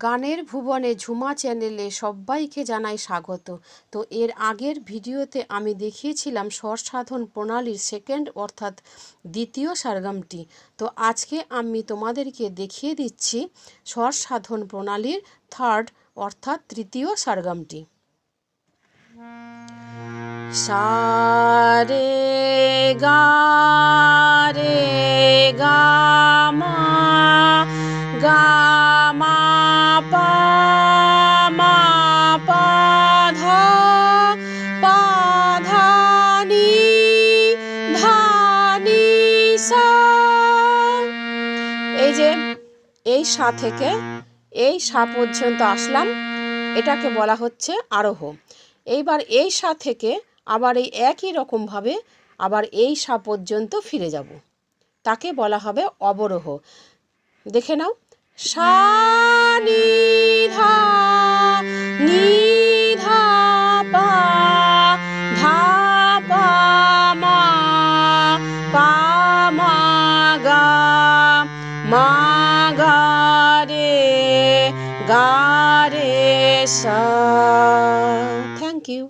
গানের ভুবনে ঝুমা চ্যানেলে সবাইকে জানাই স্বাগত। তো এর আগের ভিডিওতে আমি দেখিয়েছিলাম স্বর সাধন প্রণালীর সেকেন্ড অর্থাৎ দ্বিতীয় সারগামটি। তো আজকে আমি তোমাদেরকে দেখিয়ে দিচ্ছি স্বর সাধন প্রণালীর থার্ড অর্থাৎ তৃতীয় সারগামটি। সারে গা, রে গা, মা, গা এই যে, এই সা থেকে এই সা পর্যন্ত আসলাম। এটাকে বলা হচ্ছে আরোহ। এইবার এই সা থেকে আবার এই একই রকমভাবে আবার এই সা পর্যন্ত ফিরে যাব। তাকে বলা হবে অবরোহ। দেখে নাও। সা মা গা রে গা রে সা থ্যাংক ইউ